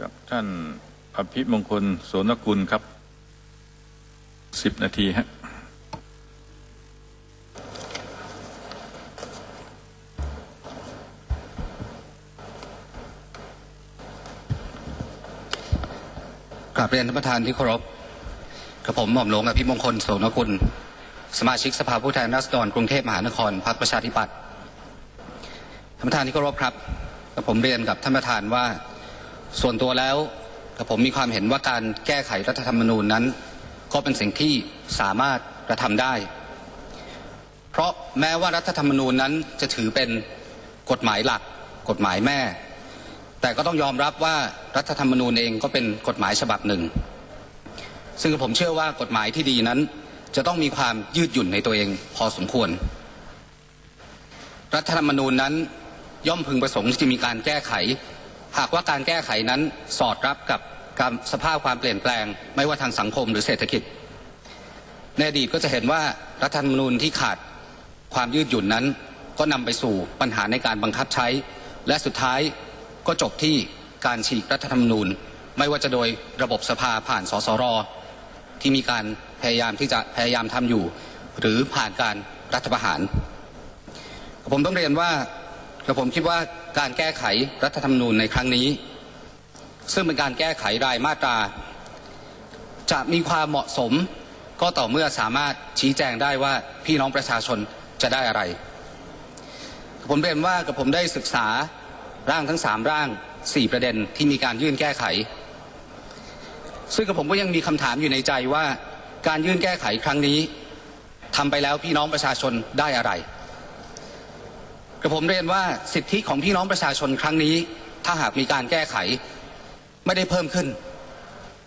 กับท่านอภิมงคลโสนกุลครับสิบนาทีฮะกราบเรียนท่านประธานที่เคารพกับผมหม่อมหลวงอภิมงคลโสนกุล สมาชิกสภาผู้แทนราษฎรกรุงเทพมหานครพรรคประชาธิปัตย์ท่านประธานที่เคารพครับกับผมเรียนกับท่านประธานว่า ส่วนตัวแล้วกับผมมีความเห็นว่าการแก้ไขรัฐธรรมนูญนั้น ก็เป็นสิ่งที่สามารถกระทำได้ เพราะแม้ว่ารัฐธรรมนูญนั้นจะถือเป็นกฎหมายหลัก กฎหมายแม่ แต่ก็ต้องยอมรับว่ารัฐธรรมนูญเองก็เป็นกฎหมายฉบับหนึ่ง ซึ่งผมเชื่อว่ากฎหมายที่ดีนั้น จะต้องมีความยืดหยุ่นในตัวเองพอสมควร รัฐธรรมนูญนั้นย่อมพึงประสงค์ที่จะมีการแก้ไข หากว่าการแก้ไขนั้นสอดรับกับสภาพความเปลี่ยนแปลง ไม่ว่าทางสังคมหรือเศรษฐกิจ ในอดีตก็จะเห็นว่ารัฐธรรมนูญที่ขาดความยืดหยุ่นนั้น ก็นำไปสู่ปัญหาในการบังคับใช้ และสุดท้ายก็จบที่การฉีกรัฐธรรมนูญ ไม่ว่าจะโดยระบบสภาผ่านสสรที่มีการพยายามที่จะพยายามทำอยู่ หรือผ่านการรัฐประหาร ผมต้องเรียนว่า กับผมคิดว่าการแก้ไขรัฐธรรมนูญในครั้งนี้ ซึ่งเป็นการแก้ไขรายมาตรา จะมีความเหมาะสมก็ต่อเมื่อสามารถชี้แจงได้ว่าพี่น้องประชาชนจะได้อะไร ผมเรียนว่ากับผมได้ศึกษาร่างทั้งสามร่างสี่ประเด็นที่มีการยื่นแก้ไข ซึ่งกับผมก็ยังมีคำถามอยู่ในใจว่า การยื่นแก้ไขครั้งนี้ทำไปแล้วพี่น้องประชาชนได้อะไร กับผมเรียนว่าสิทธิของพี่น้องประชาชนครั้งนี้ ถ้าหากมีการแก้ไขไม่ได้เพิ่มขึ้น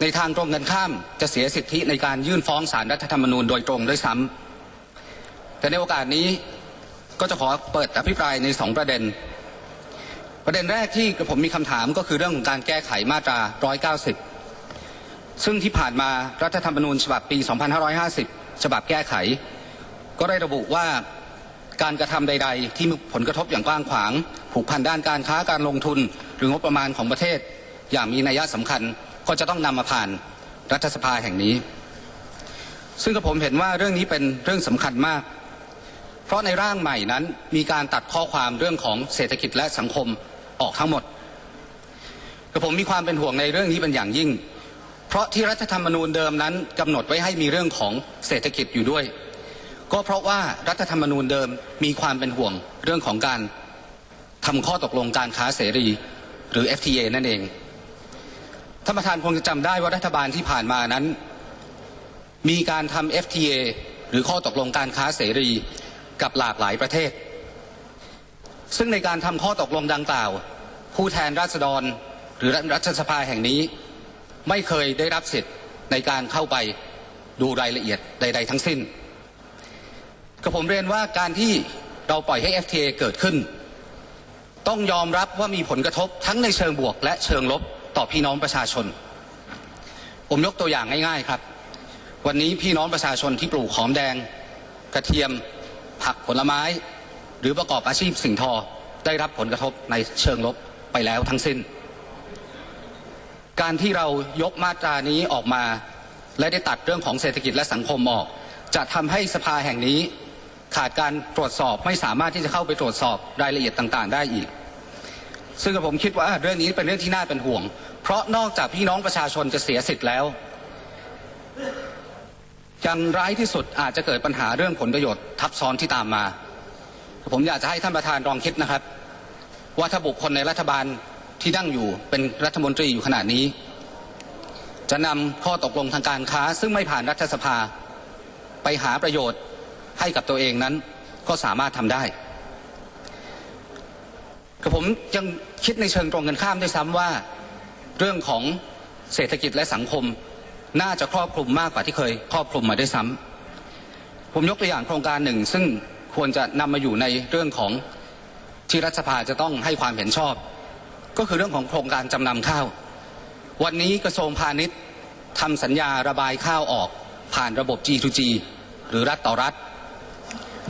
ในทางตรงกันข้ามจะเสียสิทธิในการยื่นฟ้องศาลรัฐธรรมนูญโดยตรงด้วยซ้ำแต่ในโอกาสนี้ก็จะขอเปิดอภิปรายในสองประเด็น ประเด็นแรกที่กับผมมีคำถามก็คือเรื่องของการแก้ไขมาตรา 190 ซึ่งที่ผ่านมารัฐธรรมนูญฉบับปี 2550 ฉบับแก้ไข ก็ได้ระบุว่า การกระทำใด ๆ ที่มีผลกระทบอย่างกว้างขวาง ผูกพันด้านการค้าการลงทุน หรืองบประมาณของประเทศ อย่างมีนัยสำคัญก็จะต้องนำมาผ่านรัฐสภาแห่งนี้ ซึ่งกับผมเห็นว่าเรื่องนี้เป็นเรื่องสำคัญมาก เพราะในร่างใหม่นั้นมีการตัดข้อความเรื่องของเศรษฐกิจและสังคมออกทั้งหมดกับผมมีความเป็นห่วงในเรื่องนี้เป็นอย่างยิ่ง เพราะที่รัฐธรรมนูญเดิมนั้นกำหนดไว้ให้มีเรื่องของเศรษฐกิจอยู่ด้วย ก็เพราะว่ารัฐธรรมนูญเดิมมีความเป็นห่วงเรื่องของการทำข้อตกลงการค้าเสรี หรือ FTA นั่นเองท่านประธานคงจะจำได้ว่ารัฐบาลที่ผ่านมานั้น มีการทำ FTA หรือข้อตกลงการค้าเสรีกับหลากหลายประเทศ ซึ่งในการทำข้อตกลงดังกล่าว ผู้แทนราษฎร หรือรัฐสภาแห่งนี้ ไม่เคยได้รับสิทธิ์ในการเข้าไปดูรายละเอียดใด ๆ ทั้งสิ้น กับผมเรียนว่าการที่เราปล่อยให้ FTA เกิดขึ้น ต้องยอมรับว่ามีผลกระทบทั้งในเชิงบวก และเชิงลบต่อพี่น้องประชาชน ผมยกตัวอย่างง่ายๆครับ วันนี้พี่น้องประชาชนที่ปลูกหอมแดง กระเทียม ผักผลไม้ หรือประกอบอาชีพสิ่งทอได้รับผลกระทบในเชิงลบไปแล้วทั้งสิ้น การที่เรายกมาตรานี้ออกมา และได้ตัดเรื่องของเศรษฐกิจและสังคมออก จะทำให้สภาแห่งนี้ ขาดการตรวจสอบไม่สามารถที่จะเข้าไปตรวจสอบรายละเอียดต่าง ๆ ได้อีก ซึ่งผมคิดว่าเรื่องนี้เป็นเรื่องที่น่าเป็นห่วง เพราะนอกจากพี่น้องประชาชนจะเสียสิทธิ์แล้วยังร้ายที่สุดอาจจะเกิดปัญหาเรื่องผลประโยชน์ทับซ้อนที่ตามมา ผมอยากจะให้ท่านประธานลองคิดนะครับ ว่าถ้าบุคคลในรัฐบาลที่นั่งอยู่เป็นรัฐมนตรีอยู่ขณะนี้ จะนำข้อตกลงทางการค้า ซึ่งไม่ผ่านรัฐสภาไปหาประโยชน์ ให้กับตัวเองนั้นก็สามารถทำได้กับผมยังคิดในเชิงตรงกันข้ามด้วยซ้ำว่า เรื่องของเศรษฐกิจและสังคม น่าจะครอบคลุมมากกว่าที่เคยครอบคลุมมาด้วยซ้ำผมยกตัวอย่างโครงการหนึ่ง ซึ่งควรจะนำมาอยู่ในเรื่องของที่รัฐสภาจะต้องให้ความเห็นชอบ ก็คือเรื่องของโครงการจำนำข้าว วันนี้กระทรวงพาณิชย์ทำสัญญาระบายข้าวออกผ่านระบบ G2G หรือรัฐต่อรัฐ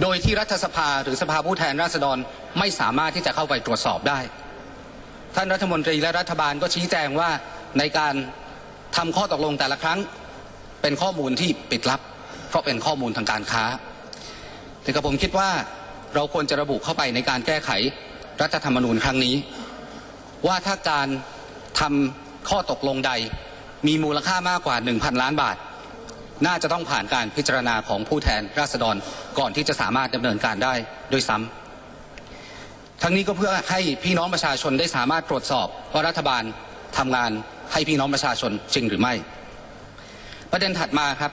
โดยที่รัฐสภาหรือสภาผู้แทนราษฎรไม่สามารถที่จะเข้าไปตรวจสอบได้ ท่านรัฐมนตรีและรัฐบาลก็ชี้แจงว่าในการทำข้อตกลงแต่ละครั้งเป็นข้อมูลที่ปิดลับ เพราะเป็นข้อมูลทางการค้า แต่กับผมคิดว่าเราควรจะระบุเข้าไปในการแก้ไขรัฐธรรมนูญครั้งนี้ ว่าถ้าการทำข้อตกลงใดมีมูลค่ามากกว่า 1,000 ล้านบาท น่าจะต้องผ่านการพิจารณาของผู้แทนราษฎรก่อนที่จะสามารถดำเนินการได้ด้วยซ้ำทั้งนี้ก็เพื่อให้พี่น้องประชาชนได้สามารถตรวจสอบว่ารัฐบาลทำงานให้พี่น้องประชาชนจริงหรือไม่ ประเด็นถัดมาครับ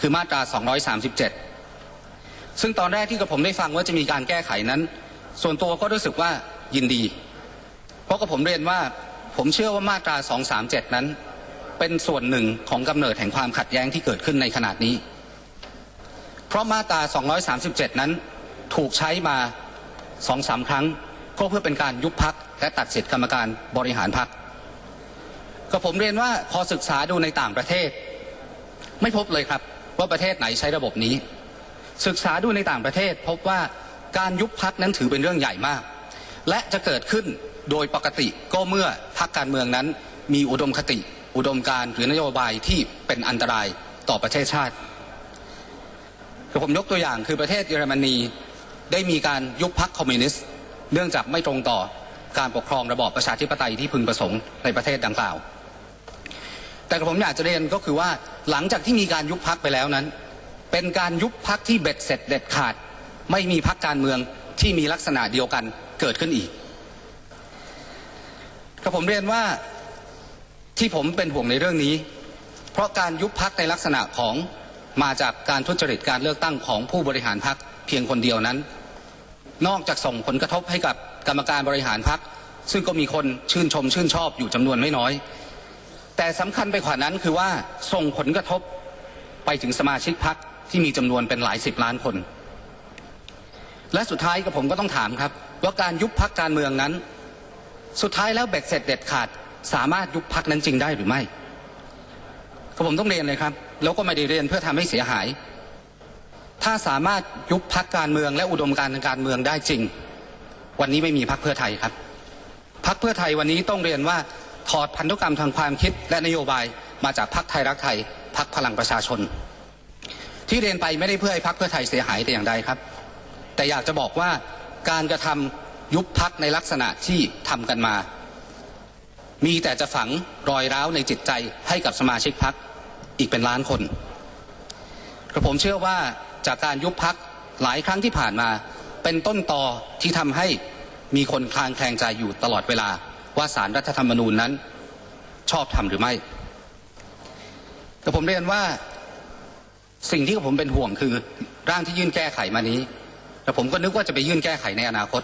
คือมาตรา 237 ซึ่งตอนแรกที่กับผมได้ฟังว่าจะมีการแก้ไขนั้น ส่วนตัวก็รู้สึกว่ายินดี เพราะกับผมเรียนว่าผมเชื่อว่ามาตรา 237 นั้น เป็นส่วนหนึ่งของกำเนิดแห่งความขัดแย้งที่เกิดขึ้นในขนาดนี้ เพราะมาตรา 237 นั้นถูกใช้มาสองสามครั้ง ก็เพื่อเป็นการยุบพักและตัดสิทธิกรรมการบริหารพักก็ผมเรียนว่าพอศึกษาดูในต่างประเทศ ไม่พบเลยครับว่าประเทศไหนใช้ระบบนี้ ศึกษาดูในต่างประเทศ พบว่าการยุบพักนั้นถือเป็นเรื่องใหญ่มาก และจะเกิดขึ้นโดยปกติก็เมื่อพักการเมืองนั้นมีอุดมคติ อุดมการหรือนโยบายที่เป็นอันตรายต่อประเทศชาติคือผมยกตัวอย่างคือประเทศเยอรมนีได้มีการยุบพักคอมมิวนิสต์เนื่องจากไม่ตรงต่อการปกครองระบอบประชาธิปไตยที่พึงประสงค์ในประเทศดังกล่าว แต่ผมอยากจะเรียนก็คือว่าหลังจากที่มีการยุบพักไปแล้วนั้น เป็นการยุบพักที่เบ็ดเสร็จเด็ดขาด ไม่มีพักการเมืองที่มีลักษณะเดียวกันเกิดขึ้นอีกก็ผมเรียนว่า ที่ผมเป็นห่วงในเรื่องนี้ เพราะการยุบพักในลักษณะของมาจากการทุจริตการเลือกตั้งของผู้บริหารพักเพียงคนเดียวนั้น นอกจากส่งผลกระทบให้กับกรรมการบริหารพักซึ่งก็มีคนชื่นชมชื่นชอบอยู่จำนวนไม่น้อย แต่สำคัญไปกว่านั้นคือว่าส่งผลกระทบไปถึงสมาชิกพักที่มีจำนวนเป็นหลายสิบล้านคน และสุดท้ายกับผมก็ต้องถามครับ ว่าการยุบพักการเมืองนั้น สุดท้ายแล้วเบ็ดเสร็จเด็ดขาด สามารถยุบพักนั้นจริงได้หรือไม่ก็ผมต้องเรียนเลยครับ แล้วก็ไม่ได้เรียนเพื่อทำให้เสียหาย ถ้าสามารถยุบพักการเมืองและอุดมการทางการเมืองได้จริง วันนี้ไม่มีพักเพื่อไทยครับพักเพื่อไทยวันนี้ต้องเรียนว่าถอดพันธุกรรมทางความคิดและนโยบายมาจากพักไทยรักไทยพักพลังประชาชน ที่เรียนไปไม่ได้เพื่อให้พักเพื่อไทยเสียหายแต่อย่างใดครับ แต่อยากจะบอกว่าการกระทำยุบพักในลักษณะที่ทำกันมา มีแต่จะฝังรอยร้าวในจิตใจให้กับสมาชิกพักอีกเป็นล้านคนกระผมเชื่อว่าจากการยุบพักหลายครั้งที่ผ่านมา เป็นต้นตอที่ทำให้มีคนคลางแคลงใจอยู่ตลอดเวลา ว่าสารรัฐธรรมนูญนั้นชอบทำหรือไม่แต่ผมเรียนว่าสิ่งที่ผมเป็นห่วงคือร่างที่ยื่นแก้ไขมานี้ แต่ผมก็นึกว่าจะไปยื่นแก้ไขในอนาคต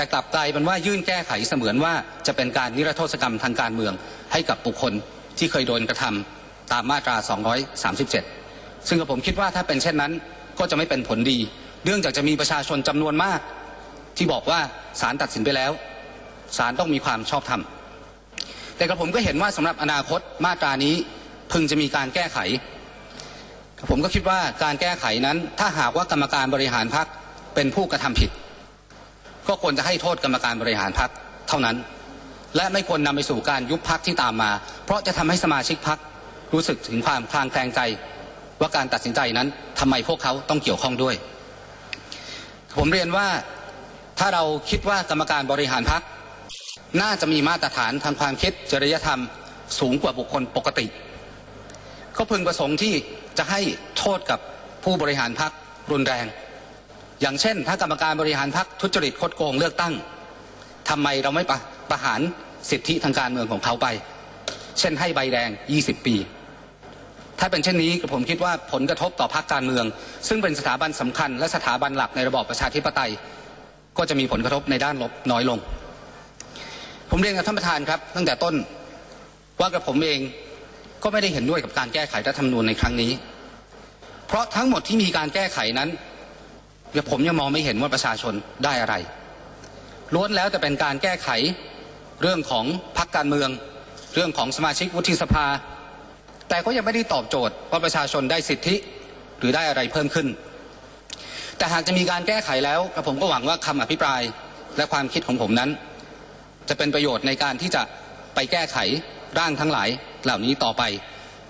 แต่กลับกลายเป็นว่ายื่นแก้ไขเสมือนว่าจะเป็นการนิรโทษกรรมทางการเมือง ให้กับบุคคลที่เคยโดนกระทำตามมาตรา 237 ซึ่งผมคิดว่าถ้าเป็นเช่นนั้นก็จะไม่เป็นผลดี เนื่องจากจะมีประชาชนจำนวนมาก ที่บอกว่าศาลตัดสินไปแล้วศาลต้องมีความชอบธรรม แต่กระผมก็เห็นว่าสำหรับอนาคตมาตรานี้พึงจะมีการแก้ไข ผมก็คิดว่าการแก้ไขนั้นถ้าหากว่ากรรมการบริหารพักเป็นผู้กระทำผิด ก็ควรจะให้โทษกรรมการบริหารพักเท่านั้น และไม่ควรนำไปสู่การยุบพักที่ตามมา เพราะจะทำให้สมาชิกพักรู้สึกถึงความคลางแคลงใจ ว่าการตัดสินใจนั้นทำไมพวกเขาต้องเกี่ยวข้องด้วย ผมเรียนว่าถ้าเราคิดว่ากรรมการบริหารพักน่าจะมีมาตรฐานทางความคิดจริยธรรมสูงกว่าบุคคลปกติ ก็พึงประสงค์ที่จะให้โทษกับผู้บริหารพักรุนแรง อย่างเช่น ถ้ากรรมการบริหารพักทุจริตคดโกงเลือกตั้งทำไมเราไม่ประประหารสิทธิทางการเมืองของเขาไป เช่นให้ใบแดง 20 ปี ถ้าเป็นเช่นนี้ผมคิดว่าผลกระทบต่อพรรคการเมือง ซึ่งเป็นสถาบันสำคัญ และสถาบันหลักในระบอบประชาธิปไตย ก็จะมีผลกระทบในด้านลบน้อยลง ผมเรียนกับท่านประธานครับ ตั้งแต่ต้นว่ากระผมเองก็ไม่ได้เห็นด้วยกับการแก้ไขรัฐธรรมนูญในครั้งนี้ เพราะทั้งหมดที่มีการแก้ไขนั้น ผมยังมองไม่เห็นว่าประชาชนได้อะไร ล้วนแล้วแต่เป็นการแก้ไขเรื่องของพรรคการเมือง เรื่องของสมาชิกวุฒิสภา แต่ก็ยังไม่ได้ตอบโจทย์ว่าประชาชนได้สิทธิหรือได้อะไรเพิ่มขึ้น แต่หากจะมีการแก้ไขแล้วผมก็หวังว่าคำอภิปรายและความคิดของผมนั้น จะเป็นประโยชน์ในการที่จะไปแก้ไขร่างทั้งหลายเหล่านี้ต่อไป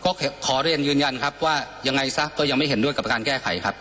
ก็ขอเรียนยืนยันครับว่ายังไงซะก็ยังไม่เห็นด้วยกับการแก้ไขครับ